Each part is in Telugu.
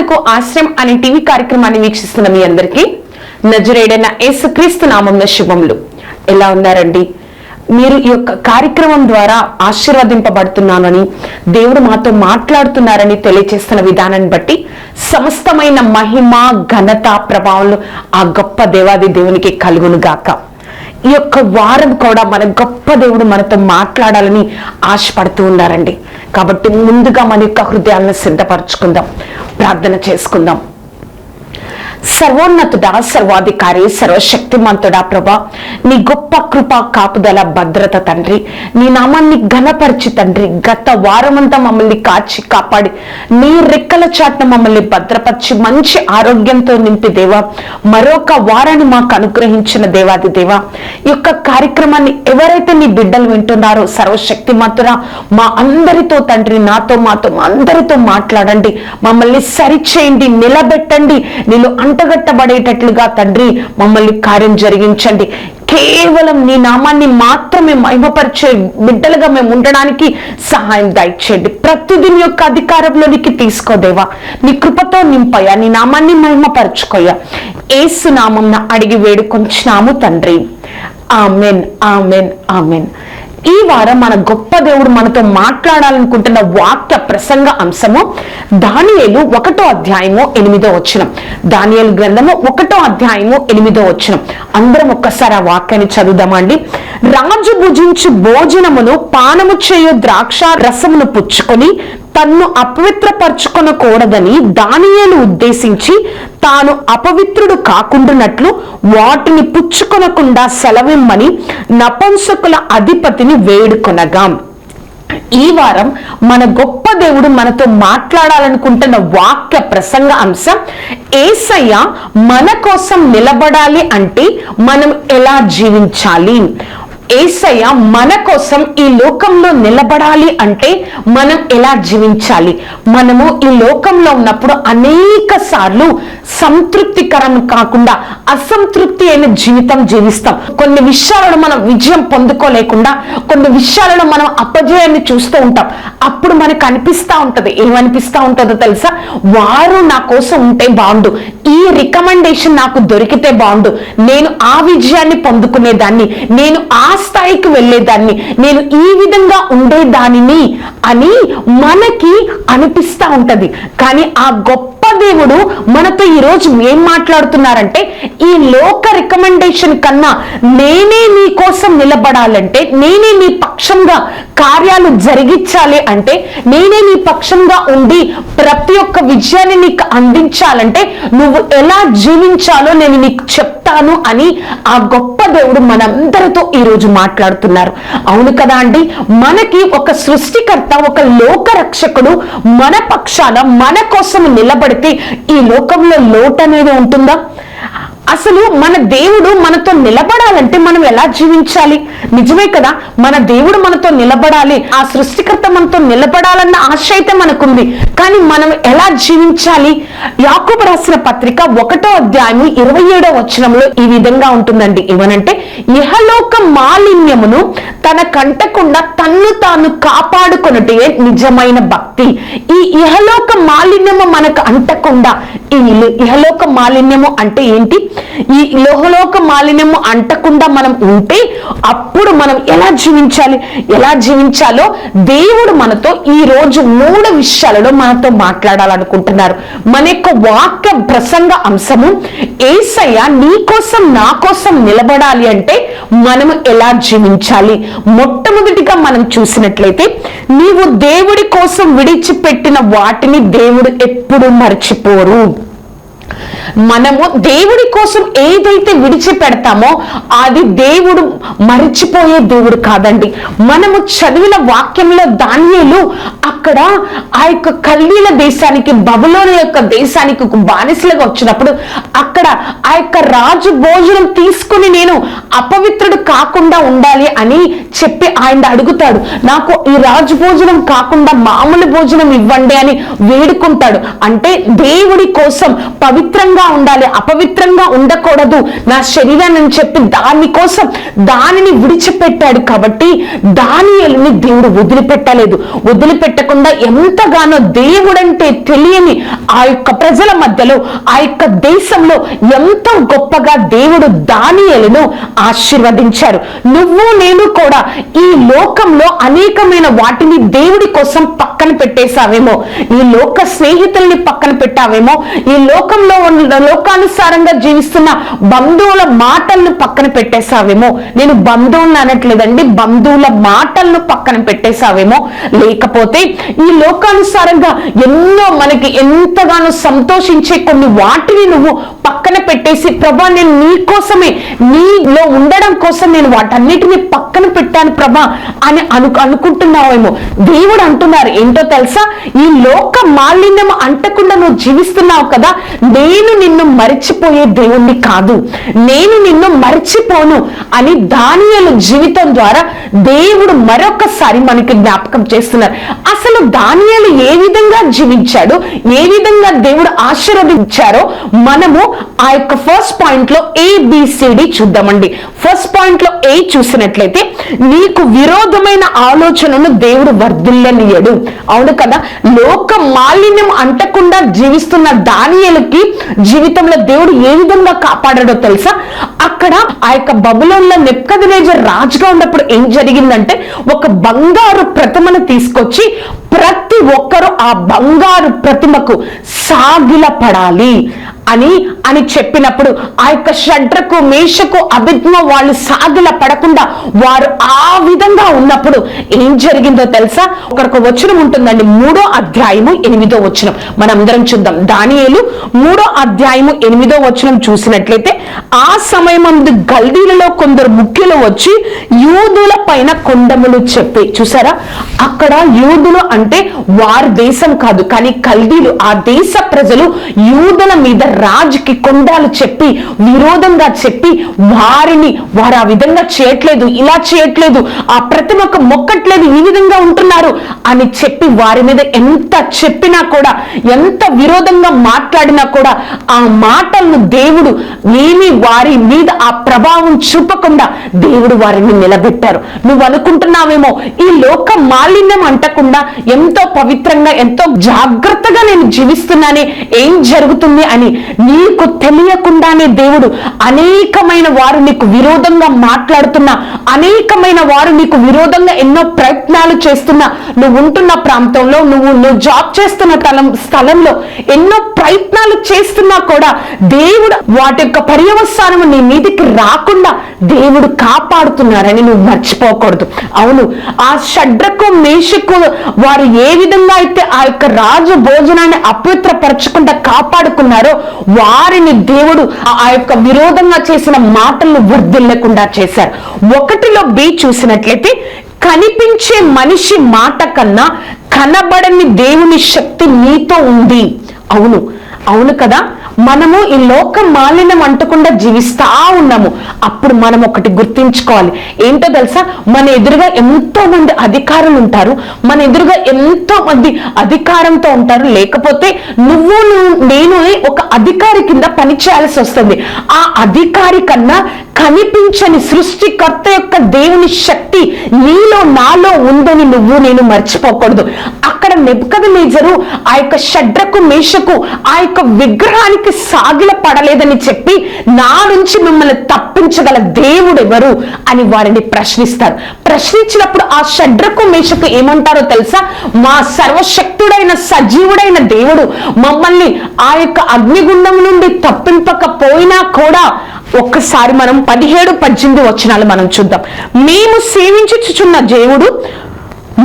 ఏసే ఆశ్రయం అనే టీవీ కార్యక్రమాన్ని వీక్షిస్తున్న మీ అందరికీ నజరేడైన యేసుక్రీస్తు నామంలో శుభములు. ఎలా ఉన్నారండి? మీరు ఈ యొక్క కార్యక్రమం ద్వారా ఆశీర్వదింపబడుతున్నానని దేవుడు మాతో మాట్లాడుతున్నారని తెలియజేస్తున్న విధానాన్ని బట్టి సమస్తమైన మహిమ ఘనత ప్రభావాలు ఆ గొప్ప దేవాది దేవునికి కలుగును గాక. ఈ యొక్క వారం కూడా మన గొప్ప దేవుడు మనతో మాట్లాడాలని ఆశపడుతూ ఉన్నారండి. కాబట్టి ముందుగా మన యొక్క హృదయాలను సిద్ధపరచుకుందాం. ప్రార్థన చేసుకుందాం. సర్వోన్నతుడా సర్వాధికారి సర్వశక్తిమంతుడా ప్రభా నీ గొప్ప కృప కాపుదల భద్రత తండ్రి నీ నామాన్ని ఘనపరిచి తండ్రి గత వారమంతా మమ్మల్ని కాచి కాపాడి నీ రెక్కల చాట్న మమ్మల్ని భద్రపరిచి మంచి ఆరోగ్యంతో నింపి దేవా మరొక వారాన్ని మాకు అనుగ్రహించిన దేవాది దేవా ఈ యొక్క కార్యక్రమాన్ని ఎవరైతే నీ బిడ్డలు వింటున్నారో సర్వశక్తిమంతుడా మా అందరితో తండ్రి నాతో మాతో మా అందరితో మాట్లాడండి మమ్మల్ని సరిచేయండి నిలబెట్టండి నీళ్ళు అంటగట్టబడేటట్లుగా తండ్రి మమ్మల్ని కార్యం జరిగించండి. కేవలం నీ నామాన్ని మాత్రమే మహిమపరిచే బిడ్డలుగా మేము ఉండడానికి సహాయం దయచేయండి. ప్రతిదిని యొక్క అధికారంలోనికి తీసుకోదేవా. నీ కృపతో నింపయ్యా నీ నామాన్ని మహిమపరచుకోయా ఏసు నామం అడిగి వేడుకొంచినాము తండ్రి. Amen amen amen. ఈ వారం మన గొప్ప దేవుడు మనతో మాట్లాడాలనుకుంటున్న వాక్య ప్రసంగ అంశము దానియేలు ఒకటో అధ్యాయము ఎనిమిదో వచ్చినం దానియేలు గ్రంథము ఒకటో అధ్యాయము ఎనిమిదో వచ్చినం అందరం ఒక్కసారి ఆ వాక్యాన్ని చదువుదామండి. రాజు భుజించు భోజనమును పానము చేయు ద్రాక్ష రసమును పుచ్చుకొని తన్ను అపవిత్రపరచుకొనకూడదని దానియేలు ఉద్దేశించి తాను అపవిత్రుడు కాకుండానట్లు వాటిని పుచ్చుకొనకుండా సెలవిమ్మని నపంసకుల అధిపతిని వేడుకొనగా. ఈ వారం మన గొప్ప దేవుడు మనతో మాట్లాడాలనుకుంటున్న వాక్య ప్రసంగ అంశం ఏసయ్య మన కోసం నిలబడాలి అంటే మనం ఎలా జీవించాలి? ఏసయ్య మన కోసం ఈ లోకంలో నిలబడాలి అంటే మనం ఎలా జీవించాలి? మనము ఈ లోకంలో ఉన్నప్పుడు అనేక సార్లు సంతృప్తికరం కాకుండా అసంతృప్తి అయిన జీవితం జీవిస్తాం. కొన్ని విషయాలను మనం విజయం పొందుకోలేకుండా కొన్ని విషయాలను మనం అపజయాన్ని చూస్తూ ఉంటాం. అప్పుడు మనకు అనిపిస్తూ ఉంటుంది. ఏమనిపిస్తా ఉంటుందో తెలుసా? వారు నా కోసం ఉంటే బాగుండు. ఈ రికమెండేషన్ నాకు దొరికితే బాగుండు. నేను ఆ విజయాన్ని పొందుకునేదాన్ని. నేను ఆ స్థాయికి వెళ్ళేదాన్ని. నేను ఈ విధంగా ఉండేదానిని అని మనకి అనిపిస్తా ఉంటది. కానీ ఆ గొప్ప దేవుడు మనతో ఈరోజు ఏం మాట్లాడుతున్నారంటే ఈ లోక రికమెండేషన్ కన్నా నేనే నీ కోసం నిలబడాలంటే నేనే నీ పక్షంగా కార్యాలు జరిగించాలి అంటే నేనే నీ పక్షంగా ఉండి ప్రతి ఒక్క విజయాన్ని నీకు అందించాలంటే నువ్వు ఎలా జీవించాలో నేను నీకు చెప్తాను అని ఆ గొప్ప దేవుడు మనందరితో ఈరోజు మాట్లాడుతున్నారు. అవును కదా అండి? మనకి ఒక సృష్టికర్త ఒక లోక రక్షకుడు మన పక్షాన మన కోసం నిలబడితే ఈ లోకంలో లోటు అనేది ఉంటుందా? అసలు మన దేవుడు మనతో నిలబడాలంటే మనం ఎలా జీవించాలి? నిజమే కదా మన దేవుడు మనతో నిలబడాలి. ఆ సృష్టికర్త మనతో నిలబడాలన్న ఆశ అయితే మనకుంది. కానీ మనం ఎలా జీవించాలి? యాకూబు రాసిన పత్రిక ఒకటో అధ్యాయం ఇరవై ఏడో వచనంలో ఈ విధంగా ఉంటుందండి. ఏమనంటే ఇహలోక మాలిన్యమును తన కంటకుండా తన్ను తాను కాపాడుకొనటే నిజమైన భక్తి. ఈ ఇహలోక మాలిన్యము మనకు అంటకుండా ఈ ఇహలోక మాలిన్యము అంటే ఏంటి? ఈ లోహలోక మాలిన్యము అంటకుండా మనం ఉంటే అప్పుడు మనం ఎలా జీవించాలి? ఎలా జీవించాలో దేవుడు మనతో ఈ రోజు మూడు విషయాలలో మనతో మాట్లాడాలనుకుంటున్నారు. మన యొక్క వాక్య ప్రసంగ అంశము ఏసయ్య నీ కోసం నా కోసం నిలబడాలి అంటే మనము ఎలా జీవించాలి? మొట్టమొదటిగా మనం చూసినట్లయితే నీవు దేవుడి కోసం విడిచిపెట్టిన వాటిని దేవుడు ఎప్పుడు మర్చిపోరు. మనము దేవుడి కోసం ఏదైతే విడిచిపెడతామో అది దేవుడు మరిచిపోయే దేవుడు కాదండి. మనము చదివిన వాక్యంలో దానియేలు అక్కడ ఆ యొక్క కల్లీల దేశానికి బబులోని యొక్క దేశానికి బానిసలుగా వచ్చినప్పుడు అక్కడ ఆ యొక్క రాజు భోజనం తీసుకుని నేను అపవిత్రుడు కాకుండా ఉండాలి అని చెప్పి ఆయన అడుగుతాడు. నాకు ఈ రాజు భోజనం కాకుండా మామూలు భోజనం ఇవ్వండి అని వేడుకుంటాడు. అంటే దేవుడి కోసం పవి పవిత్రంగా ఉండాలి అపవిత్రంగా ఉండకూడదు నా శరీరాన్ని అని చెప్పి దానికోసం దానిని విడిచిపెట్టాడు కాబట్టి దానియలుని దేవుడు వదిలిపెట్టలేదు. వదిలిపెట్టకుండా ఎంతగానో దేవుడంటే తెలియని ఆ యొక్క ప్రజల మధ్యలో ఆ యొక్క దేశంలో ఎంతో గొప్పగా దేవుడు దానియలను ఆశీర్వదించారు. నువ్వు నేను కూడా ఈ లోకంలో అనేకమైన వాటిని దేవుడి కోసం పక్కన పెట్టేశావేమో ఈ లోక స్నేహితుల్ని పక్కన పెట్టావేమో ఈ లోకంలో ఉన్న లోకానుసారంగా జీవిస్తున్న బంధువుల మాటలను పక్కన పెట్టేశావేమో? నేను బంధువులను అనట్లేదండి బంధువుల మాటలను పక్కన పెట్టేశావేమో? లేకపోతే ఈ లోకానుసారంగా ఎన్నో మనకి ఎంతగానో సంతోషించే కొన్ని వాటిని నువ్వు పక్కన పెట్టేసి ప్రభా నేను నీ కోసమే నీలో ఉండడం కోసం నేను వాటన్నిటిని పక్కన పెట్టాను ప్రభా అని అను అనుకుంటున్నావేమో? దేవుడు అంటున్నారు ఏంటో తెలుసా? ఈ లోక మాలిన్యం అంటకుండా నువ్వు జీవిస్తున్నావు కదా నేను నిన్ను మరిచిపోయే దేవుణ్ణి కాదు. నేను నిన్ను మరిచిపోను అని దానియలు జీవితం ద్వారా దేవుడు మరొకసారి మనకి జ్ఞాపకం చేస్తున్నారు. అసలు దానియలు ఏ విధంగా జీవించాడు? ఏ విధంగా దేవుడు ఆశీర్వదించారో మనము ఆ యొక్క ఫస్ట్ పాయింట్లో ఏబిసిడి చూద్దామండి. ఫస్ట్ పాయింట్లో ఏ చూసినట్లయితే నీకు విరోధమైన ఆలోచనను దేవుడు వర్ధిల్లనియడు అవును కదా? లోక మాలిన్యం అంటకుండా జీవిస్తున్న దానియలకి జీవితంలో దేవుడు ఏ విధంగా కాపాడాడో తెలుసా? అక్కడ ఆ యొక్క బబులోన్లో నెప్కదనేజర్ రాజుగా ఉన్నప్పుడు ఏం జరిగిందంటే ఒక బంగారు ప్రతిమను తీసుకొచ్చి ప్రతి ఒక్కరూ ఆ బంగారు ప్రతిమకు సాగిలపడాలి. అని అని చెప్పినప్పుడు ఆ యొక్క షడ్రకు మేషకు అభిజ్ఞ వాళ్ళు సాగిల పడకుండా వారు ఆ విధంగా ఉన్నప్పుడు ఏం జరిగిందో తెలుసా? ఒకరికి వచనం ఉంటుందండి మూడో అధ్యాయము ఎనిమిదో వచనం. మనందరం చూద్దాం. దానియేలు మూడో అధ్యాయము ఎనిమిదో వచనం చూసినట్లయితే ఆ సమయమందు గల్దీలలో కొందరు ముఖ్యులు వచ్చి యూదుల పైన కొండములు చెప్పి చూసారా? అక్కడ యూదులు అంటే వారి దేశం కాదు కానీ కల్దీలు ఆ దేశ ప్రజలు యూదుల మీద రాజుకి కొండాలు చెప్పి విరోధంగా చెప్పి వారిని వారు ఆ విధంగా చేయట్లేదు ఇలా చేయట్లేదు ఆ ప్రతిమకు మొక్కట్లేదు ఈ విధంగా ఉంటున్నారు అని చెప్పి వారి మీద ఎంత చెప్పినా కూడా ఎంత విరోధంగా మాట్లాడినా కూడా ఆ మాటలను దేవుడు ఏమి వారి మీద ఆ ప్రభావం చూపకుండా దేవుడు వారిని నిలబెట్టారు. నువ్వు అనుకుంటున్నావేమో ఈ లోక మాలిన్యం అంటకుండా ఎంతో పవిత్రంగా ఎంతో జాగ్రత్తగా నేను జీవిస్తున్నానే ఏం జరుగుతుంది అని నీకు తెలియకుండానే దేవుడు అనేకమైన వారు నీకు విరోధంగా మాట్లాడుతున్నా అనేకమైన వారు నీకు విరోధంగా ఎన్నో ప్రయత్నాలు చేస్తున్నా నువ్వు ఉంటున్న ప్రాంతంలో నువ్వు నువ్వు జాబ్ చేస్తున్న తలం స్థలంలో ఎన్నో ప్రయత్నాలు చేస్తున్నా కూడా దేవుడు వాటి యొక్క పర్యవసానం నీ మీదికి రాకుండా దేవుడు కాపాడుతున్నారని నువ్వు మర్చిపోకూడదు. అవును ఆ షడ్రకు మేషకు వారు ఏ విధంగా అయితే ఆ యొక్క రాజు భోజనాన్ని అపవిత్రపరచకుండా కాపాడుకున్నారో వారిని దేవుడు ఆ- యొక్క విరోధంగా చేసిన మాటలను వర్ధిల్లకుండా చేశారు ఒకటిలో బి చూసినట్లయితే కనిపించే మనిషి మాట కన్నా కనబడని దేవుని శక్తి నీతో ఉంది. అవును అవును కదా? మనము ఈ లోకం మాలిన్యం అంటకుండా జీవిస్తా ఉన్నాము. అప్పుడు మనం ఒకటి గుర్తించుకోవాలి. ఏంటో తెలుసా? మన ఎదురుగా ఎంతో మంది అధికారులు ఉంటారు. మన ఎదురుగా ఎంతో మంది అధికారంతో ఉంటారు. లేకపోతే నువ్వు నేను ఒక అధికారి కింద పని చేయాల్సి వస్తుంది. ఆ అధికారి కన్నా కనిపించని సృష్టికర్త యొక్క దేవుని శక్తి నీలో నాలో ఉందని నువ్వు నేను మర్చిపోకూడదు. అక్కడ నెప్పుకద మేజరు ఆ యొక్క షడ్రకు మేషకు ఆ యొక్క విగ్రహానికి సాగిల పడలేదని చెప్పి నా నుంచి మిమ్మల్ని తప్పించగల దేవుడు ఎవరు అని వారిని ప్రశ్నిస్తారు. ప్రశ్నించినప్పుడు ఆ షడ్రకు మేషకు ఏమంటారో తెలుసా? మా సర్వశక్తుడైన సజీవుడైన దేవుడు మమ్మల్ని ఆ యొక్క అగ్నిగుండం నుండి తప్పింపకపోయినా కూడా ఒక్కసారి మనం పదిహేడు పద్దెనిమిది వచనాలు మనం చూద్దాం. మేము సేవించుచున్న దేవుడు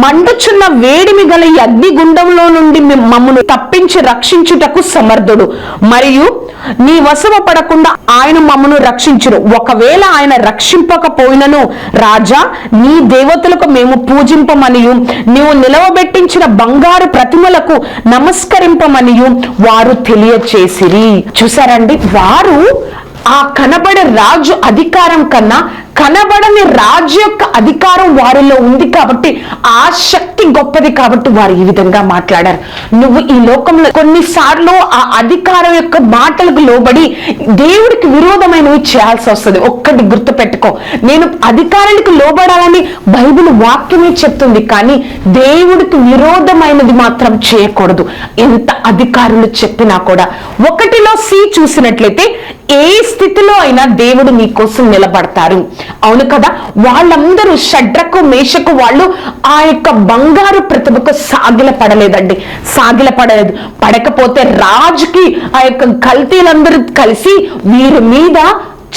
మండుచున్న వేడిమి గల ఈ అగ్నిగుండంలో నుండి మమ్మను తప్పించి రక్షించుటకు సమర్థుడు. మరియు నీ వసవ పడకుండా ఆయన మమ్మను రక్షించును. ఒకవేళ ఆయన రక్షింపకపోయినను రాజా నీ దేవతలకు మేము పూజింపమనియు. నీవు నిలవబెట్టించిన బంగారు ప్రతిమలకు నమస్కరింపమనియు. వారు తెలియచేసిరి. చూసారండి వారు ఆ కనబడే రాజు అధికారం కన్నా కనబడని రాజు యొక్క అధికారం వారిలో ఉంది కాబట్టి ఆ శక్తి గొప్పది కాబట్టి వారు ఈ విధంగా మాట్లాడారు. నువ్వు ఈ లోకంలో కొన్నిసార్లు ఆ అధికారం యొక్క మాటలకు లోబడి దేవుడికి విరోధమైనవి చేయాల్సి వస్తుంది. ఒక్కటి గుర్తు పెట్టుకో నేను అధికారానికి లోబడాలని బైబిల్ వాక్యమే చెప్తుంది కానీ దేవుడికి విరోధమైనది మాత్రం చేయకూడదు. ఎంత అధికారులు చెప్పినా కూడా. ఒకటిలో సి చూసినట్లయితే ఏ స్థితిలో అయినా దేవుడు నీ కోసం నిలబడతారు. అవును కదా? వాళ్ళందరూ షడ్రకు మేషకు వాళ్ళు ఆ యొక్క బంగారు ప్రతిభకు సాగిల పడలేదండి. సాగిల పడలేదు. పడకపోతే రాజుకి ఆ యొక్క కల్తీలందరూ కలిసి వీరి మీద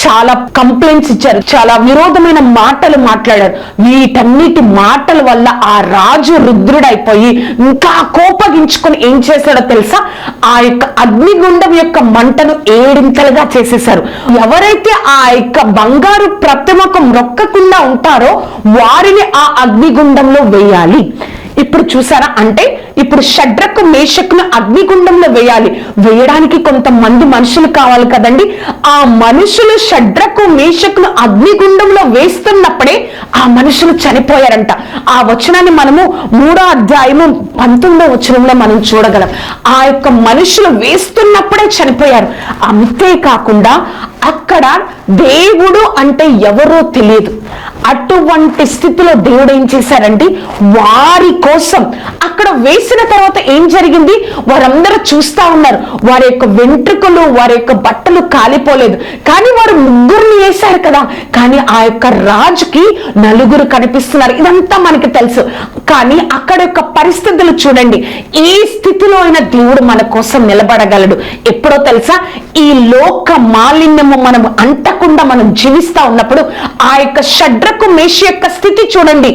చాలా కంప్లైంట్స్ ఇచ్చారు. చాలా విరోధమైన మాటలు మాట్లాడారు. వీటన్నిటి మాటల వల్ల ఆ రాజు రుద్రుడైపోయి ఇంకా కోపగించుకొని ఏం చేశాడో తెలుసా? ఆ యొక్క అగ్నిగుండం యొక్క మంటను ఏడింతలుగా చేసేశారు. ఎవరైతే ఆ యొక్క బంగారు ప్రతిమకు మొక్కకుండా ఉంటారో వారిని ఆ అగ్నిగుండంలో వేయాలి. ఇప్పుడు చూసారా? అంటే ఇప్పుడు షడ్రకు మేషకును అగ్నిగుండంలో వేయాలి. వేయడానికి కొంతమంది మనుషులు కావాలి కదండి. ఆ మనుషులు షడ్రకు మేషకును అగ్నిగుండంలో వేస్తున్నప్పుడే ఆ మనుషులు చనిపోయారంట. ఆ వచనాన్ని మనము మూడో అధ్యాయము పంతొమ్మిదో వచనంలో మనం చూడగలం. ఆ యొక్క మనుషులు వేస్తున్నప్పుడే చనిపోయారు. అంతేకాకుండా అక్కడ దేవుడు అంటే ఎవరో తెలియదు. అటువంటి స్థితిలో దేవుడు ఏం చేశారండి వారి కోసం అక్కడ వేసిన తర్వాత ఏం జరిగింది? వారందరూ చూస్తా ఉన్నారు. వారి యొక్క వెంట్రుకలు వారి యొక్క బట్టలు కాలిపోలేదు కానీ వారు ముగ్గురిని వేశారు కదా. కానీ ఆ యొక్క రాజుకి నలుగురు కనిపిస్తున్నారు. ఇదంతా మనకి తెలుసు. కానీ అక్కడ యొక్క పరిస్థితులు చూడండి. ఏ స్థితిలో అయినా దేవుడు మన కోసం నిలబడగలడు. ఎప్పుడో తెలుసా? ఈ లోక మాలిన్యము మనం అంటకుండా మనం జీవిస్తా ఉన్నప్పుడు ఆ యొక్క షడ్రకు మేషి యొక్క స్థితి చూడండి.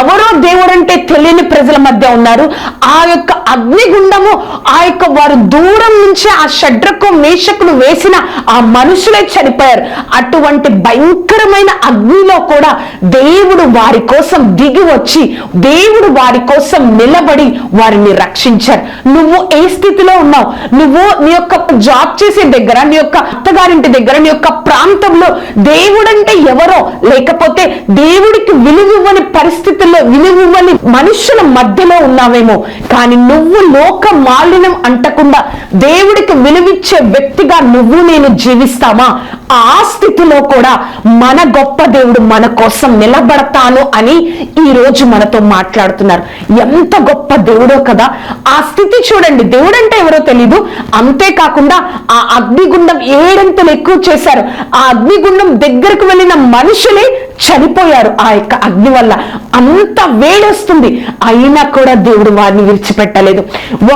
ఎవరో దేవుడు అంటే తెలియని ప్రజల మధ్య ఉన్నారు. ఆ యొక్క అగ్నిగుండము ఆ యొక్క వారు దూరం నుంచి ఆ షడ్రకు మేషకులు వేసిన ఆ మనుషులే చనిపోయారు. అటువంటి భయంకరమైన అగ్నిలో కూడా దేవుడు వారి కోసం దిగి వచ్చి దేవుడు వారి కోసం నిలబడి వారిని రక్షించారు. నువ్వు ఏ స్థితిలో ఉన్నావు? నువ్వు నీ యొక్క జాబ్ చేసే దగ్గర నీ యొక్క అత్తగారింటి దగ్గర నీ యొక్క ప్రాంతంలో దేవుడంటే ఎవరో? లేకపోతే దేవుడికి విలువివ్వని పరిస్థితుల్లో విలువివ్వని మనుషుల మధ్యలో ఉన్నావేమో? కానీ నువ్వు లోక మాలిన్యం అంటకుండా దేవుడికి విలువిచ్చే వ్యక్తిగా నువ్వు నేను ఇస్తామా ఆ స్థితిలో కూడా మన గొప్ప దేవుడు మన కోసం నిలబడతాను అని ఈ రోజు మనతో మాట్లాడుతున్నారు. ఎంత గొప్ప దేవుడో కదా. ఆ స్థితి చూడండి. దేవుడు అంటే ఎవరో తెలీదు. అంతేకాకుండా ఆ అగ్నిగుండం ఏడంతలు ఎక్కువ చేశారు? ఆ అగ్నిగుండం దగ్గరకు వెళ్ళిన మనుషులే చనిపోయారు ఆ యొక్క అగ్ని వల్ల. అంత వేడొస్తుంది. అయినా కూడా దేవుడు వారిని విడిచిపెట్టలేదు.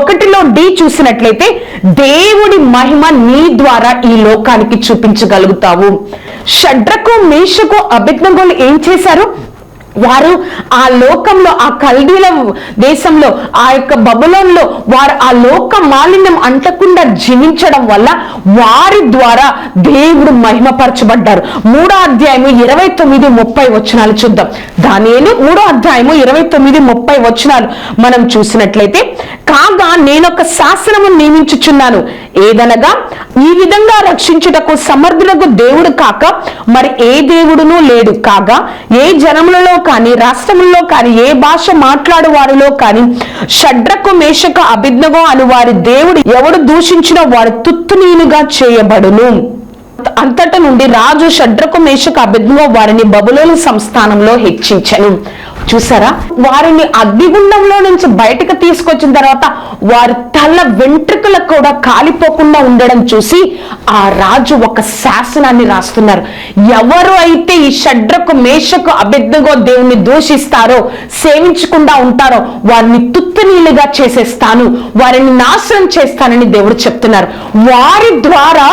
ఒకటిలో డి చూసినట్లయితే దేవుడి మహిమ నీ ద్వారా ఈ లోకానికి చేయగలుగుతావు షడ్రకు మేషకు అభిజ్ఞగోలు ఏం చేశారు? వారు ఆ లోకంలో ఆ కల్దీల దేశంలో ఆ యొక్క బబులంలో వారు ఆ లోక మాలిన్యం అంటకుండా జీవించడం వల్ల వారి ద్వారా దేవుడు మహిమపరచబడ్డారు. మూడో అధ్యాయము ఇరవై తొమ్మిది ముప్పై వచనాలు చూద్దాం. దానిని మూడో అధ్యాయము ఇరవై తొమ్మిది ముప్పై వచనాలు మనం చూసినట్లయితే కాగా నేనొక శాసనము నియమించుచున్నాను. ఏదనగా ఈ విధంగా రక్షించుటకు సమర్థులకు దేవుడు కాక మరి ఏ దేవుడునూ లేడు. కాగా ఏ జనములలో కానీ రాష్ట్రములలో కానీ ఏ భాష మాట్లాడు వారిలో కానీ షడ్రకు మేషక అభిజ్ఞగో అను వారి దేవుడు ఎవడు దూషించిన వాడు తుత్తునీనుగా చేయబడును. అంతట నుండి రాజు షడ్రకు మేషకు అభిజ్ఞో వారిని బబులోని సంస్థానంలో హెచ్చించను. చూసారా? వారిని అగ్నిగుండంలో నుంచి బయటకు తీసుకొచ్చిన తర్వాత వారి తల వెంట్రుకలు కూడా కాలిపోకుండా ఉండడం చూసి ఆ రాజు ఒక శాసనాన్ని రాస్తున్నారు. ఎవరు అయితే ఈ షడ్రకు మేషకు అభిజ్ఞగో దేవుని దూషిస్తారో సేవించకుండా ఉంటారో వారిని తుత్తనీలుగా చేసేస్తాను వారిని నాశనం చేస్తానని దేవుడు చెప్తున్నారు. వారి ద్వారా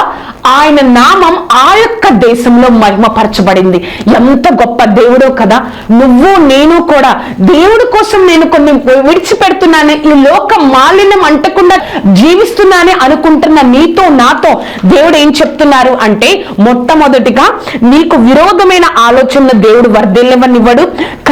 ఆయన నామం ఆ యొక్క దేశంలో మహిమపరచబడింది. ఎంత గొప్ప దేవుడో కదా. నువ్వు నేను కూడా దేవుడి కోసం నేను కొన్ని విడిచిపెడుతున్నాను ఈ లోక మాలిన్యం అంటకుండా జీవిస్తున్నానే అనుకుంటున్న నీతో నాతో దేవుడు ఏం చెప్తున్నారు అంటే మొట్టమొదటిగా నీకు విరోధమైన ఆలోచన దేవుడు వర్ధిల్లవనివ్వడు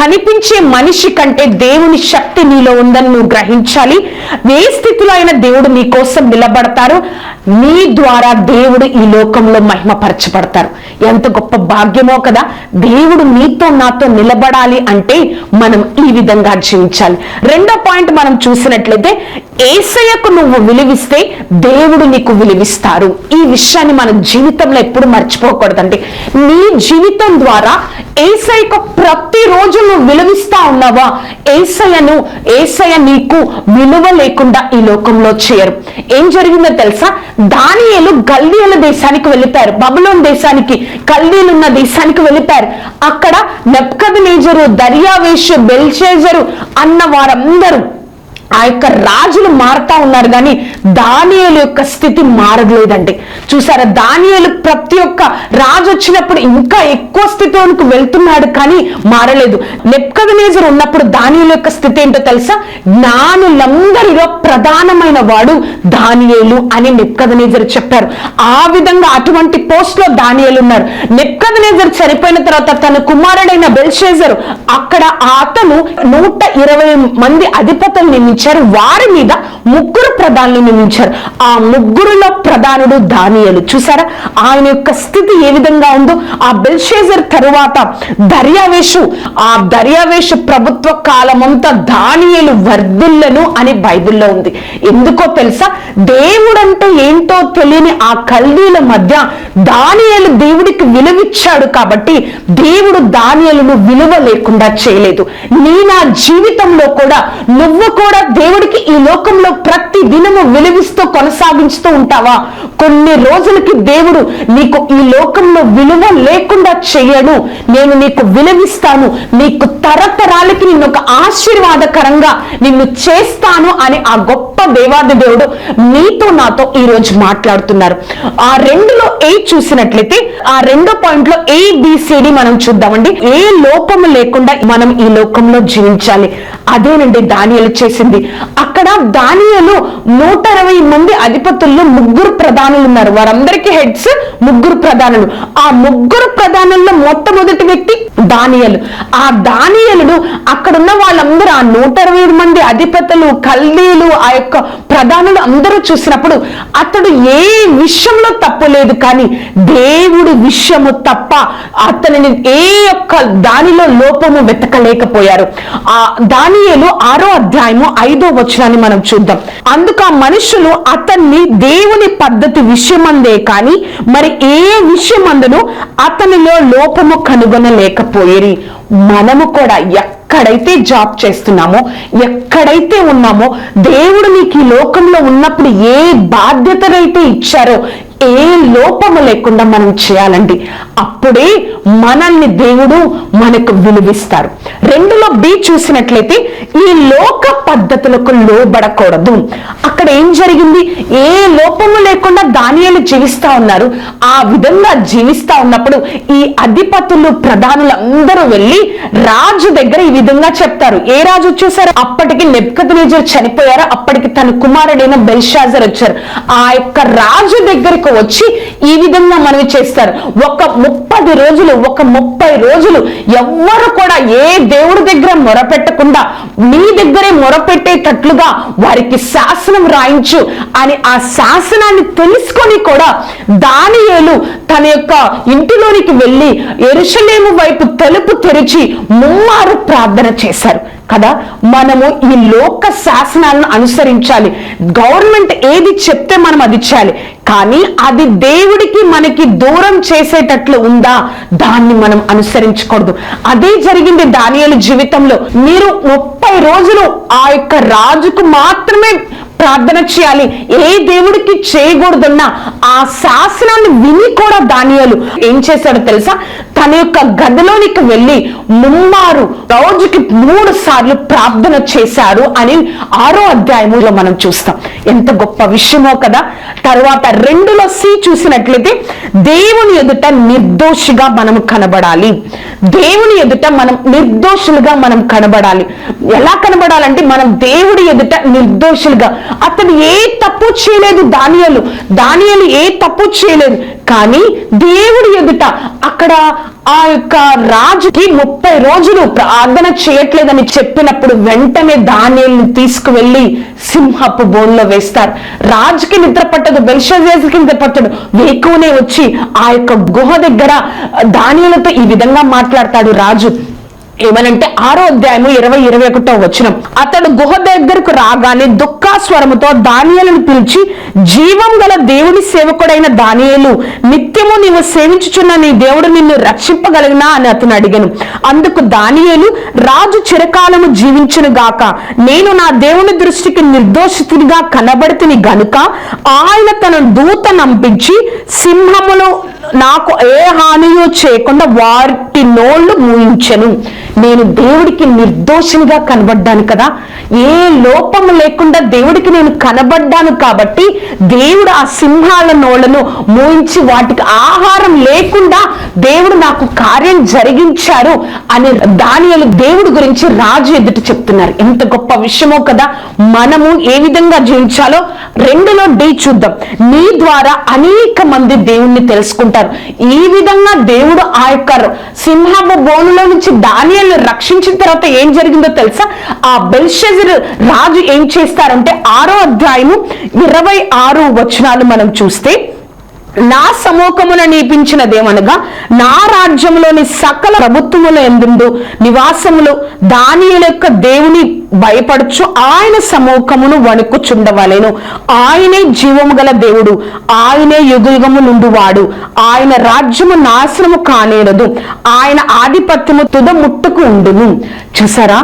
కనిపించే మనిషి కంటే దేవుని శక్తి నీలో ఉందని నువ్వు గ్రహించాలి. ఏ స్థితిలో అయినా దేవుడు నీ కోసం నిలబడతారు. నీ ద్వారా దేవుడు ఈ లోకంలో మహిమపరచబడతారు. ఎంత గొప్ప భాగ్యమో కదా దేవుడు నీతో నాతో నిలబడాలి అంటే మనం ఈ విధంగా జీవించాలి. రెండో పాయింట్ మనం చూసినట్లయితే ఏసయ్యకు నువ్వు విలువిస్తే దేవుడు నీకు విలువిస్తారు. ఈ విషయాన్ని మన జీవితంలో ఎప్పుడు మర్చిపోకూడదండి. నీ జీవితం ద్వారా ఏసయ్యకు ప్రతిరోజు నువ్వు విలువిస్తా ఉన్నావా? ఏసయ్యను ఏసయ్య నీకు విలువ లేకుండా ఈ లోకంలో చేయరు ఏం జరిగిందో తెలుసా? దానియేలు గల్లీల దేశానికి వెళ్ళిపోయారు. బబులోన్ దేశానికి కల్దీలున్న దేశానికి వెళ్ళిపోయారు. అక్కడ నెప్కదనేజరు దర్యావేషు బెల్చేజరు అన్న వారందరూ ఆ యొక్క రాజులు మారుతా ఉన్నారు కానీ దానియలు యొక్క స్థితి మారలేదండి చూసారా దానియలు ప్రతి ఒక్క రాజు వచ్చినప్పుడు ఇంకా ఎక్కువ స్థితిలోనికి వెళ్తున్నాడు కానీ మారలేదు. నెప్కదనేజర్ ఉన్నప్పుడు దానియలు యొక్క స్థితి ఏంటో తెలుసా? జ్ఞానులందరిలో ప్రధానమైన వాడు దానియేలు అని నెప్కదనేజర్ చెప్పారు. ఆ విధంగా అటువంటి పోస్ట్లో దానియలు ఉన్నారు. నెప్కదనేజర్ చనిపోయిన తర్వాత తన కుమారుడైన బెల్షేజర్ అక్కడ అతను నూట ఇరవై మంది అధిపతుల్ని నియమించారు. వారి మీద ముగ్గురు ప్రధానులు నియమించారు. ఆ ముగ్గురులో ప్రధానుడు దానియలు. చూసారా ఆయన యొక్క స్థితి ఏ విధంగా ఉందో? ఆ బెల్షేజర్ తరువాత దర్యావేషు. ఆ దర్యావేషు ప్రభుత్వ కాలమంతా దానియలు వర్ధిల్లను అని బైబిల్లో ఉంది. ఎందుకో తెలుసా? దేవుడంటే ఏంటో తెలియని ఆ కల్దీల మధ్య దానియలు దేవుడికి విలువిచ్చాడు కాబట్టి దేవుడు దానియలను విలువ లేకుండా చేయలేదు. నీ నా జీవితంలో కూడా నువ్వు కూడా దేవుడికి ఈ లోకంలో ప్రతి దినము విలువిస్తూ కొనసాగించుతూ ఉంటావా? కొన్ని రోజులకి దేవుడు నీకు ఈ లోకంలో విలువ లేకుండా చేయను నేను నీకు విలువిస్తాను. నీకు తరతరాలకి నిన్ను ఒక ఆశీర్వాదకరంగా నిన్ను చేస్తాను అని ఆ గొప్ప దేవాది దేవుడు నీతో నాతో ఈ రోజు మాట్లాడుతున్నారు. ఆ రెండులో ఏ చూసినట్లయితే ఆ రెండో పాయింట్లో ఏ బిసిడి మనం చూద్దామండి. ఏ లోపము లేకుండా మనం ఈ లోకంలో జీవించాలి? అదేనండి దానియలు చేసింది. అక్కడ దానియలు నూట ఇరవై మంది అధిపతుల్లో ముగ్గురు ప్రధానులు ఉన్నారు. వారందరికీ హెడ్స్ ముగ్గురు ప్రధానులు. ఆ ముగ్గురు ప్రధానుల్లో మొట్టమొదటి వ్యక్తి దానియలు. ఆ దానియలుడు అక్కడున్న వాళ్ళందరూ ఆ నూట ఇరవై మంది అధిపతులు కల్దీలు ఆ యొక్క ప్రధానులు అందరూ చూసినప్పుడు అతడు ఏ విషయంలో తప్పు లేదు కానీ దేవుడి విషయము తప్ప అతనిని ఏ యొక్క దానిలో లోపము వెతకలేకపోయారు. ఆ దానియలు ఆరో అధ్యాయము ఐదో వచనాన్ని మనం చూద్దాం. అందుకు ఆ మనుషులు అతన్ని దేవుని పద్ధతి విషయమందే కానీ మరి ఏ విషయమందును అతనిలో లోపము కనుగొనలేకపోయేరి. మనము కూడా ఎక్కడైతే జాబ్ చేస్తున్నామో ఎక్కడైతే ఉన్నామో దేవుడు నీకు ఈ లోకంలో ఉన్నప్పుడు ఏ బాధ్యతనైతే ఇచ్చారో ఏ లోపము లేకుండా మనం చేయాలండి. అప్పుడే మనల్ని దేవుడు మనకు విలువిస్తారు. రెండులో బి చూసినట్లయితే ఈ లోక పద్ధతులకు లోబడకూడదు. అక్కడ ఏం జరిగింది? ఏ లోపము లేకుండా దానియాలు జీవిస్తా ఉన్నారు. ఆ విధంగా జీవిస్తా ఉన్నప్పుడు ఈ అధిపతులు ప్రధానులు అందరూ వెళ్ళి వెళ్ళి రాజు దగ్గర ఈ విధంగా చెప్తారు. ఏ రాజు వచ్చేసారు? అప్పటికి నెప్కద్నేజర్ చనిపోయారు. అప్పటికి తన కుమారుడైన బెల్షాజర్ వచ్చారు. ఆ యొక్క రాజు దగ్గరికి వచ్చి ఈ విధంగా మనవి చేస్తారు. ఒక ముప్పది రోజులు ఒక ముప్పై రోజులు ఎవ్వరు కూడా ఏ దేవుడి దగ్గర మొరపెట్టకుండా మీ దగ్గరే మొరపెట్టేటట్లుగా వారికి శాసనం రాయించు అని ఆ శాసనాన్ని తెలుసుకొని కూడా దానియేలు తన యొక్క ఇంటిలోనికి వెళ్ళి ఎరుషలేము వైపు తలుపు తెరిచి ముమ్మారు ప్రార్థన చేశారు. కదా? మనము ఈ లోక శాసనాలను అనుసరించాలి. గవర్నమెంట్ ఏది చెప్తే మనం అది చేయాలి. కానీ అది దేవుడికి మనకి దూరం చేసేటట్లు ఉందా? దాన్ని మనం అనుసరించకూడదు. అదే జరిగింది దానియలు జీవితంలో. మీరు ముప్పై రోజులు ఆ యొక్క రాజుకు మాత్రమే ప్రార్థన చేయాలి. ఏ దేవుడికి చేయకూడదన్నా ఆ శాసనాన్ని విని కూడా దానియాలు ఏం చేశాడో తెలుసా? తన యొక్క గదిలోనికి వెళ్ళి ముమ్మారు రోజుకి మూడు సార్లు ప్రార్థన చేశారు అని ఆరో అధ్యాయములో మనం చూస్తాం. ఎంత గొప్ప విషయమో కదా. తర్వాత రెండులో సి చూసినట్లయితే దేవుని ఎదుట నిర్దోషిగా మనం కనబడాలి. దేవుని ఎదుట మనం నిర్దోషులుగా మనం కనబడాలి. ఎలా కనబడాలంటే మనం దేవుడి ఎదుట నిర్దోషులుగా. అతను ఏ తప్పు చేయలేదు దానియలు. దానియలు ఏ తప్పు చేయలేదు. కానీ దేవుడి ఎదుట అక్కడ ఆ యొక్క రాజుకి ముప్పై రోజులు ప్రార్థన చేయట్లేదని చెప్పినప్పుడు వెంటనే ధాన్యాలను తీసుకువెళ్ళి సింహపు బోన్లో వేస్తారు. రాజుకి నిద్ర పట్టదు బెల్షజేజ్కి నిద్ర పట్టడు వేకువనే వచ్చి ఆ యొక్క గుహ దగ్గర ధాన్యాలతో ఈ విధంగా మాట్లాడతాడు రాజు. ఏమనంటే ఆరో అధ్యాయము ఇరవై ఇరవై ఒకటో వచ్చిన అతడు గుహ దగ్గరకు రాగానే దుఃఖాస్వరముతో దానియలను పిలిచి జీవం గల దేవుని సేవకుడైన దానియలు నిత్యము నీవు సేవించుచున్న నీ దేవుడు నిన్ను రక్షింపగలిగినా? అని అతను అడిగాను. అందుకు దానియేలు రాజు చిరకాలము జీవించును గాక. నేను నా దేవుని దృష్టికి నిర్దోషితుడిగా కనబడితిని గనుక ఆయన తన దూత నంపించి సింహములో నాకు ఏ హానియో చేయకుండా వాటి నోళ్ళు మూయించను. నేను దేవుడికి నిర్దోషినిగా కనబడ్డాను కదా. ఏ లోపము లేకుండా దేవుడికి నేను కనబడ్డాను కాబట్టి దేవుడు ఆ సింహాల నోళ్ళను మూయించి వాటికి ఆహారం లేకుండా దేవుడు నాకు కార్యం జరిగించారు అని దానియలు దేవుడి గురించి రాజు ఎదుట చెప్తున్నారు. ఎంత గొప్ప విషయమో కదా మనము ఏ విధంగా జీవించాలో రెండులో డి చూద్దాం. నీ ద్వారా అనేక మంది దేవుణ్ణి తెలుసుకుంటారు. ఈ విధంగా దేవుడు ఆ యొక్క సింహపు బోనులో నుంచి దానియల్ని రక్షించిన తర్వాత ఏం జరిగిందో తెలుసా? ఆ బెల్షెజర్ రాజు ఏం చేస్తారంటే ఆరో అధ్యాయము ఇరవై ఆరు వచనాలు మనం చూస్తే నా సమూహమున నీపించినదేమనగా నా రాజ్యంలోని సకల ప్రభుత్వముల ఎందుండు నివాసములు దాని యొక్క దేవుని భయపడుచు ఆయన సమూహమును వణుకుచుండవలేను. ఆయనే జీవము గల దేవుడు ఆయనే యుగయుగము నుండువాడు. ఆయన రాజ్యము నాశనము కానేరదు. ఆయన ఆధిపత్యము తుద ముట్టుకు ఉండును. చూసారా?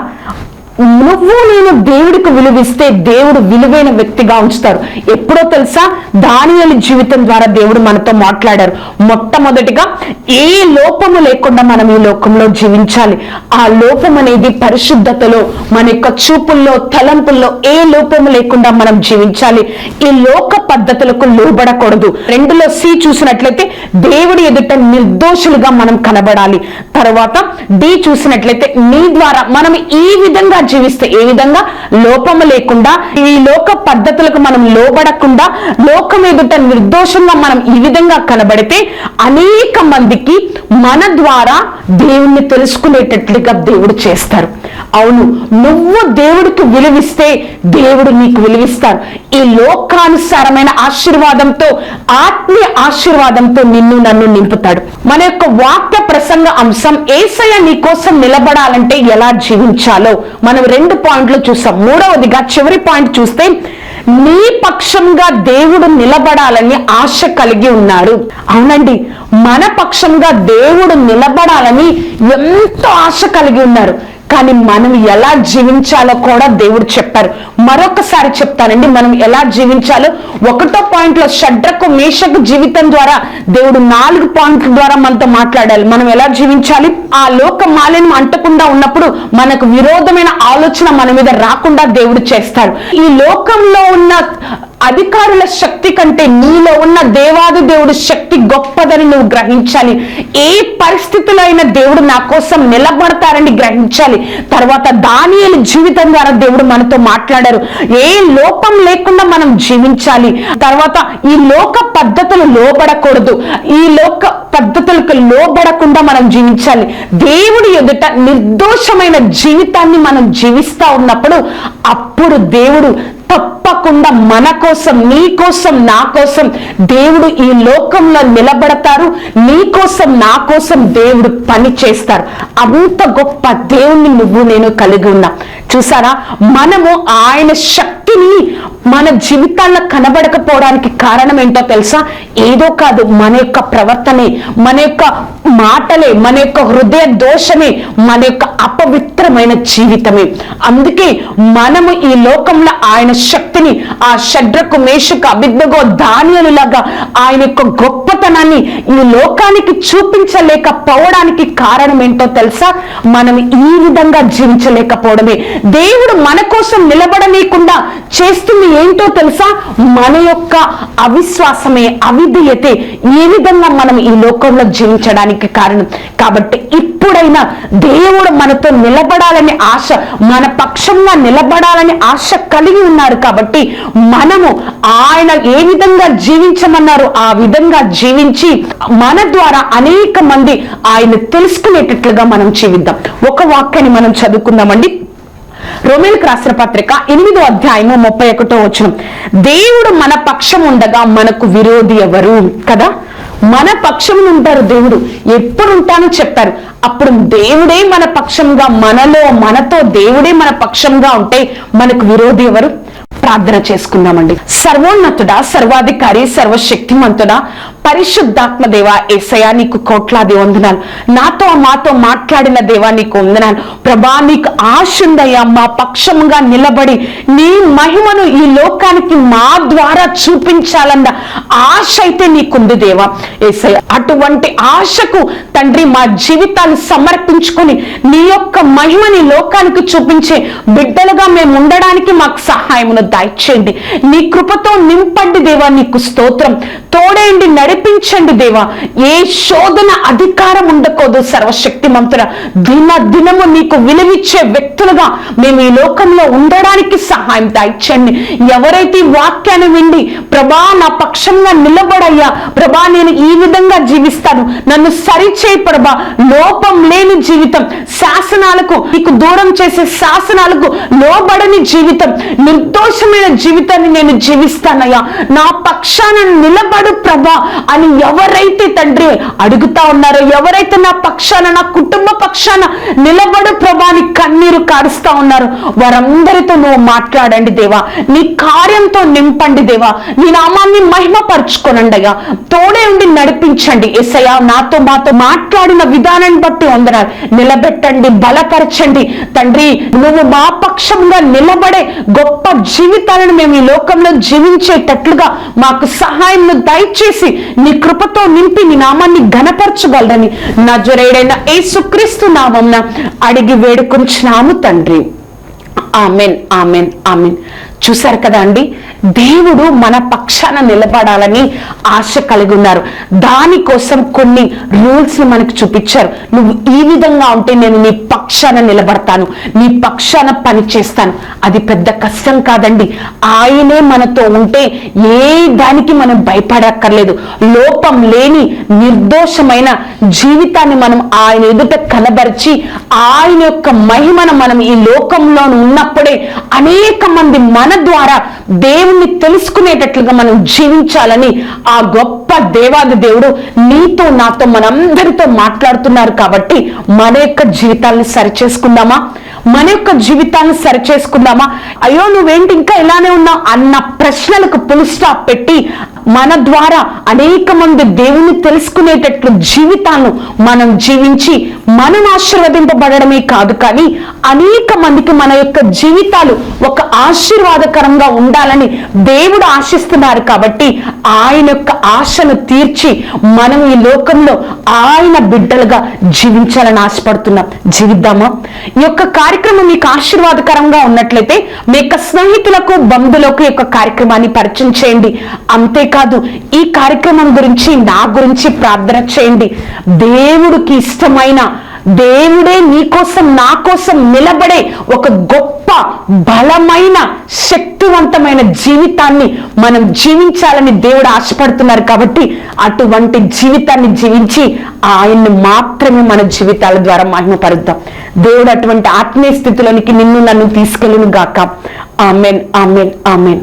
నువ్వు నేను దేవుడికి విలువిస్తే దేవుడు విలువైన వ్యక్తిగా ఉంచుతారు. ఎప్పుడో తెలుసా? దానియలు జీవితం ద్వారా దేవుడు మనతో మాట్లాడారు. మొట్టమొదటిగా ఏ లోపము లేకుండా మనం ఈ లోకంలో జీవించాలి. ఆ లోపం అనేది పరిశుద్ధతలో మన యొక్క చూపుల్లో తలంపుల్లో ఏ లోపము లేకుండా మనం జీవించాలి. ఈ లోక పద్ధతులకు లోబడకూడదు. రెండులో సి చూసినట్లయితే దేవుడి ఎదుట నిర్దోషులుగా మనం కనబడాలి. తర్వాత డి చూసినట్లయితే నీ ద్వారా మనం ఈ విధంగా జీవిస్తే ఏ విధంగా? లోపము లేకుండా ఈ లోక పద్ధతులకు మనం లోబడకుండా లోకం ఎదుట నిర్దోషంగా మనం ఈ విధంగా కనబడితే అనేక మందికి మన ద్వారా దేవుణ్ణి తెలుసుకునేటట్లుగా దేవుడు చేస్తారు. అవును నువ్వు దేవుడికి విలువిస్తే దేవుడు నీకు విలువిస్తారు. ఈ లోకానుసారమైన ఆశీర్వాదంతో ఆత్మీయ ఆశీర్వాదంతో నిన్ను నన్ను నింపుతాడు. మన యొక్క వాక్య ప్రసంగ అంశం ఏసయ్య నీ కోసం నిలబడాలంటే ఎలా జీవించాలో మనం రెండు పాయింట్లు చూసాం మూడవదిగా చివరి పాయింట్ చూస్తే నీ పక్షంగా దేవుడు నిలబడాలని ఆశ కలిగి ఉన్నాడు. అవునండి మన పక్షంగా దేవుడు నిలబడాలని ఎంతో ఆశ కలిగి ఉన్నారు. కానీ మనం ఎలా జీవించాలో కూడా దేవుడు చెప్పారు. మరొకసారి చెప్తానండి మనం ఎలా జీవించాలో. ఒకటో పాయింట్లో షడ్రకు మేషకు జీవితం ద్వారా దేవుడు నాలుగు పాయింట్ల ద్వారా మనతో మాట్లాడాలి. మనం ఎలా జీవించాలి? ఆ లోక మాలిన్యం అంటకుండా ఉన్నప్పుడు మనకు విరోధమైన ఆలోచన మన మీద రాకుండా దేవుడు చేస్తాడు. ఈ లోకంలో ఉన్న అధికారుల శక్తి కంటే నీలో ఉన్న దేవాది దేవుడు శక్తి గొప్పదని నువ్వు గ్రహించాలి. ఏ పరిస్థితిలో అయినా దేవుడు నా కోసం నిలబడతారని గ్రహించాలి. తర్వాత దానియలు జీవితం ద్వారా దేవుడు మనతో మాట్లాడారు. ఏ లోపం లేకుండా మనం జీవించాలి. తర్వాత ఈ లోక పద్ధతులు లోబడకూడదు. ఈ లోక పద్ధతులకు లోబడకుండా మనం జీవించాలి. దేవుడి ఎదుట నిర్దోషమైన జీవితాన్ని మనం జీవిస్తా ఉన్నప్పుడు అప్పుడు దేవుడు తప్పకుండా మన కోసం నీ కోసం నా కోసం దేవుడు ఈ లోకంలో నిలబడతారు. నీ కోసం నా కోసం దేవుడు పని చేస్తారు. అంత గొప్ప దేవుణ్ణి నువ్వు నేను కలిగి ఉన్నా. చూసారా? మనము ఆయన శక్తిని మన జీవితాల్లో కనబడకపోవడానికి కారణం ఏంటో తెలుసా? ఏదో కాదు మన యొక్క ప్రవర్తనే మన యొక్క మాటలే మన యొక్క హృదయ దోషమే మన యొక్క అపవిత్రమైన జీవితమే. అందుకే మనము ఈ లోకంలో ఆయన శక్తి శక్తిని ఆ షడ్రకు మేషకు అభిజ్ఞగో ధాన్యాలులాగా ఆయన యొక్క గొప్పతనాన్ని ఈ లోకానికి చూపించలేకపోవడానికి కారణం ఏంటో తెలుసా? మనం ఈ విధంగా జీవించలేకపోవడమే. దేవుడు మన కోసం నిలబడలేకుండా చేస్తుంది ఏంటో తెలుసా? మన యొక్క అవిశ్వాసమే అవిధేయతే ఏ విధంగా మనం ఈ లోకంలో జీవించడానికి కారణం. కాబట్టి ఇప్పుడైనా దేవుడు మనతో నిలబడాలని ఆశ మన పక్షంగా నిలబడాలని ఆశ కలిగి ఉన్నారు కాబట్టి మనము ఆయన ఏ విధంగా జీవించమన్నారు ఆ విధంగా జీవించి మన ద్వారా అనేక మంది ఆయన తెలుసుకునేటట్లుగా మనం జీవిద్దాం. ఒక వాక్యాన్ని మనం చదువుకుందామండి. రోమిల్కి రాసిన పత్రిక ఎనిమిదో అధ్యాయము ముప్పై ఒకటో వచనం. దేవుడు మన పక్షం ఉండగా మనకు విరోధి ఎవరు? కదా? మన పక్షం ఉంటారు దేవుడు. ఎప్పుడు ఉంటానో చెప్పారు. అప్పుడు దేవుడే మన పక్షంగా మనలో మనతో దేవుడే మన పక్షంగా ఉంటే మనకు విరోధి ఎవరు? ప్రార్థన చేసుకుందామండి. సర్వోన్నతుడా సర్వాధికారి సర్వశక్తిమంతుడా పరిశుద్ధాత్మ దేవా ఏసయా నీకు కోట్లాది వందనాలు. నాతో మాతో మాట్లాడిన దేవా నీకు వందనాలు. ప్రభా నీకు ఆశుందయ్యా మా పక్షముగా నిలబడి నీ మహిమను ఈ లోకానికి మా ద్వారా చూపించాలన్న ఆశ అయితే నీకుంది దేవా. ఏసయ అటువంటి ఆశకు తండ్రి మా జీవితాలు సమర్పించుకొని నీ యొక్క మహిమని లోకానికి చూపించే బిడ్డలుగా మేము ఉండడానికి మాకు సహాయమును దయచేయండి. నీ కృపతో నింపండి దేవా నీకు స్తోత్రం. తోడేండి నడిపించండి దేవా. ఏ శోధన అధికారం ఉండకూడదు సర్వశక్తిమంతుడ. దిన దినము నీకు విలువిచ్చే వ్యక్తులుగా మేము ఈ లోకంలో ఉండడానికి సహాయం దాయిచ్చండి. ఎవరైతే వాక్యాన్ని విండి ప్రభా నా పక్షంగా నిలబడయ్యా ప్రభా నేను ఈ విధంగా జీవిస్తాను. నన్ను సరిచేయి ప్రభా. లోపం లేని జీవితం శాసనాలకు నీకు దూరం చేసే శాసనాలకు లోబడని జీవితం నిర్దోషమైన జీవితాన్ని నేను జీవిస్తానయ్యా. నా పక్షాన నిలబడు ప్రభా. అని ఎవరైతే తండ్రి అడుగుతా ఉన్నారో ఎవరైతే నా పక్షాన నా కుటుంబ పక్షాన నిలబడు ప్రభాని కన్నీరు కారుస్తా ఉన్నారు వారందరితో నువ్వు మాట్లాడండి దేవా. నీ కార్యంతో నింపండి దేవా. నీ నామాన్ని మహిమపరచుకోనండి అయ్యా తోడే ఉండి నడిపించండి. ఎసయ్యా నాతో మాతో మాట్లాడిన విధానాన్ని బట్టి వందనాలు. నిలబెట్టండి బలపరచండి. తండ్రి నువ్వు మా పక్షంగా నిలబడే గొప్ప జీవితాలను మేము ఈ లోకంలో జీవించేటట్లుగా మాకు సహాయం దయచేసి నీ కృపతో నింపి నీ నామాన్ని ఘనపరచగలరని నా జ్వరేడైన యేసుక్రీస్తు నామంన అడిగి వేడుకొంచున్నాము తండ్రి. Amen amen amen. చూశారు కదా అండి? దేవుడు మన పక్షాన నిలబడాలని ఆశ కలిగి ఉన్నారు. దానికోసం కొన్ని రూల్స్ మనకు చూపించారు. నువ్వు ఈ విధంగా ఉంటే నేను నీ పక్షాన నిలబడతాను. నీ పక్షాన పని చేస్తాను. అది పెద్ద కష్టం కాదండి. ఆయనే మనతో ఉంటే ఏ దానికి మనం భయపడక్కర్లేదు. లోపం లేని నిర్దోషమైన జీవితాన్ని మనం ఆయన ఎదుట కనబరిచి ఆయన యొక్క మహిమను మనం ఈ లోకంలో ఉన్నప్పుడే అనేక మంది మన ద్వారా దేవుణ్ణి తెలుసుకునేటట్లుగా మనం జీవించాలని ఆ గొప్ప దేవాది దేవుడు నీతో నాతో మనందరితో మాట్లాడుతున్నారు కాబట్టి మన యొక్క జీవితాన్ని సరిచేసుకుందామా? మన యొక్క జీవితాన్ని సరిచేసుకుందామా? అయ్యో నువ్వేంటి ఇంకా ఇలానే ఉన్నావు? అన్న ప్రశ్నలకు పులుస్టా పెట్టి మన ద్వారా అనేక మంది దేవుని తెలుసుకునేటట్లు జీవితాలను మనం జీవించి మనం ఆశీర్వదింపబడమే కాదు కానీ అనేక మందికి మన యొక్క జీవితాలు ఒక ఆశీర్వాదకరంగా ఉండాలని దేవుడు ఆశిస్తున్నారు కాబట్టి ఆయన యొక్క ఆశను తీర్చి మనం ఈ లోకంలో ఆయన బిడ్డలుగా జీవించాలని ఆశపడుతున్నాం. జీవిద్దామా? ఈ యొక్క కార్యక్రమం మీకు ఆశీర్వాదకరంగా ఉన్నట్లయితే మీ యొక్క స్నేహితులకు బంధువులకు యొక్క కార్యక్రమాన్ని పరిచయం చేయండి. అంతేకాదు ఈ కార్యక్రమం గురించి నా గురించి ప్రార్థన చేయండి. దేవుడికి ఇష్టమైన దేవుడే నీ కోసం నా కోసం నిలబడే ఒక గొప్ప బలమైన శక్తివంతమైన జీవితాన్ని మనం జీవించాలని దేవుడు ఆశపడుతున్నారు కాబట్టి అటువంటి జీవితాన్ని జీవించి ఆయన్ని మాత్రమే మన జీవితాల ద్వారా మహిమపరుద్దాం. దేవుడు అటువంటి ఆత్మీయ స్థితిలోనికి నిన్ను నన్ను తీసుకెళ్ళును గాక. Amen amen amen.